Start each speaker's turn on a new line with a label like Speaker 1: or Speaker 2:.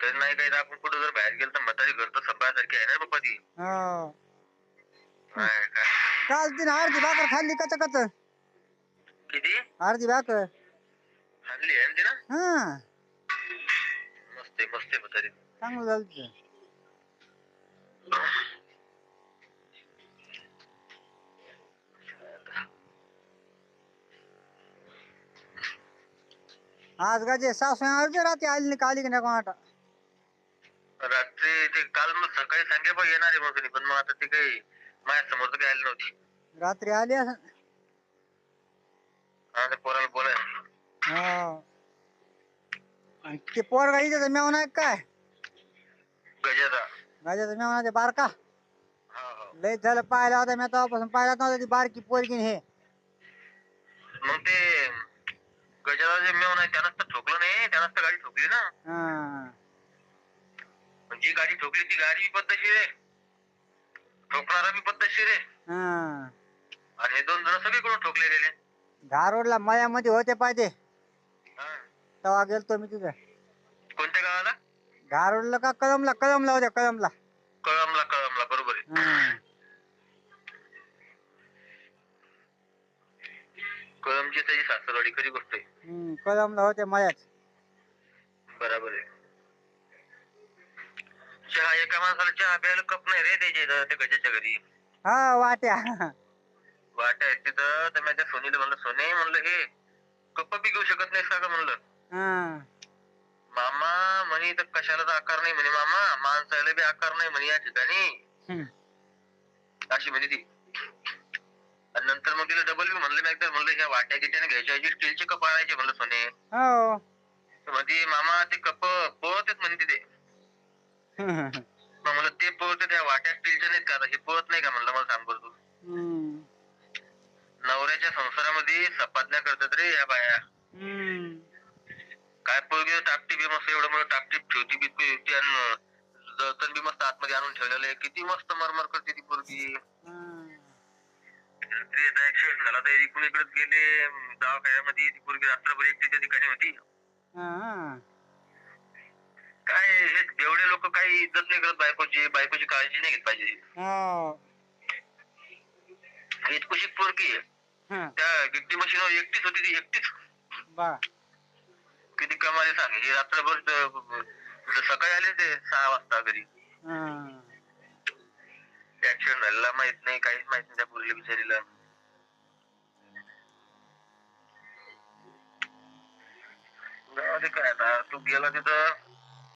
Speaker 1: म्हातारी नाही काही आपण कुठं जर बाहेर गेलो तर म्हातारी घर तर सांभाळासारखी आहे ना बाप्पा ती
Speaker 2: हो।
Speaker 1: काय
Speaker 2: काल तिने अर्धी भाकर खाल्ली कच कच
Speaker 1: किती
Speaker 2: अर्धी भाकर
Speaker 1: आणली आहे ना ती
Speaker 2: हा।
Speaker 1: मस्त आहे मस्त आहे म्हातारी
Speaker 2: चांगलं झालं ते. आज गाजे सासू अर्धी रात्री आली नाही काली की नाही कोणाटा
Speaker 1: रात्री ते काल मग सकाळी सांगे पण येणार आहे मग पण मग आता ते काही माझ्यासमोर तर आली नव्हती.
Speaker 2: रात्री आली असं?
Speaker 1: हा ते पोराला बोलाय.
Speaker 2: हो. आणि ते पोरगा इथे मेवून आहे काय?
Speaker 1: गजाचा.
Speaker 2: गाजाचा मेवना ते बारका?
Speaker 1: हा हा.
Speaker 2: लय झालं पाहिला होता मी तेव्हापासून पाहिला नव्हता ती बारकी पोरगी हे.
Speaker 1: मग ते गजाचा जे मेव नाही त्यानंच तर ठोकलं नाही त्यानंच तर गाडी ठोकली ना.
Speaker 2: हा.
Speaker 1: पण जी गाडी ठोकली ती गाडी बी पद्धतशीर आहे. ठोकणारा बी पद्धतशीर आहे.
Speaker 2: हा.
Speaker 1: आणि हे दोन जण सगळीकडून ठोकले गेले.
Speaker 2: धारोडला मळ्यामध्ये होते पाहिजे.
Speaker 1: हा.
Speaker 2: तेव्हा गेलतो मी तिथं.
Speaker 1: कोणत्या गावाला?
Speaker 2: धारोडला का कलमला कलमला होत्या कलमला
Speaker 1: कळमला कळमला. बरोबर आहे.
Speaker 2: हा.
Speaker 1: कळमची त्याची सासरवाडी खरी गोष्ट आहे.
Speaker 2: हम्म, कलमला होते मळ्यात
Speaker 1: बरोबर आहे. चहा एका माणसाला चहा प्यायला कप नाही रे त्याच्या इथं त्या गजाच्या घरी.
Speaker 2: हा वाट्या.
Speaker 1: वाट आहे तिथं. तर मी त्या सोनीला म्हणलं सोने म्हणलं हे कप बी घेऊ शकत नाहीस का म्हणलं.
Speaker 2: हा.
Speaker 1: मामा म्हणे तर कशाला तर आकार नाही म्हणे मामा माणसाला बी आकार नाही म्हणे या ठिकाणी.
Speaker 2: हम्म.
Speaker 1: अशी म्हणे ती. आणि नंतर मग तिला डबल बी म्हणलं मी एकदा म्हणलं ह्या वाट्या गिट्याने घ्यायच्या ऐवजी स्टीलचे कप आणायचे म्हणलं सोने.
Speaker 2: हो.
Speaker 1: तर म्हणते मामा ते कप पळत म्हणे तिथे. मग म्हणलं ते पळत त्या वाट्या स्टीलच्या नाहीत का आता? हे पळत नाही का म्हणलं मला सांग बरं तू
Speaker 2: हम्म.
Speaker 1: नवऱ्याच्या संसारामध्ये सपादण्या करतात रे या बाया
Speaker 2: हम्म.
Speaker 1: काय पोरगी टापटी बी मस्त एवढं मोठं टापटीप ठेवती बी ठेवती आणि जळतण बी मस्त आतमध्ये आणून ठेवलेलं आहे किती मस्त मरमर करते ती पोरगी
Speaker 2: हा.
Speaker 1: रात्री आता ऍक्सिडेंट झाला तर इकडे गेले दवाखान्यामध्ये ती पोरगी रात्रभर एकटी त्या ठिकाणी होती
Speaker 2: हा.
Speaker 1: काय हे एवढे लोक काही इज्जत नाही करत बायकोची बायकोची काळजी नाही घेत पाहिजे
Speaker 2: हो.
Speaker 1: इतकुशी पोरगी आहे.
Speaker 2: हा.
Speaker 1: त्या गिट्टी मशीनवर एकटीच होती ती एकटीच
Speaker 2: बा
Speaker 1: किती कमाले सांग ही रात्रभर ज- सकाळी आले ते सहा वाजता घरी
Speaker 2: हा.
Speaker 1: ऍक्सिडेंट झालेला माहीत नाही काहीच माहीत नाही त्या पोरीला बिचारीला जाऊ दे काय आता तू गेला तिथं